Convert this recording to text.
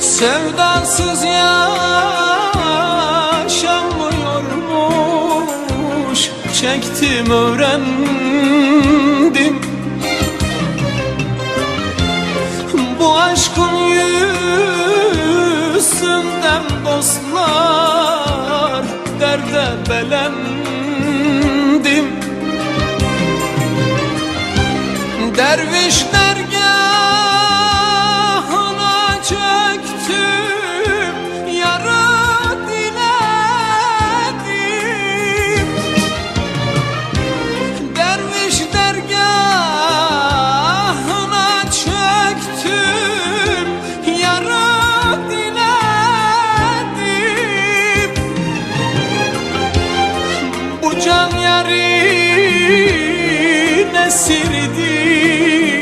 Sevdasız yaşanmıyormuş. Çektim öğrendim. Bu aşkın yüzünden dostlar Derde belendim. Derviş bu can yarine sirdi?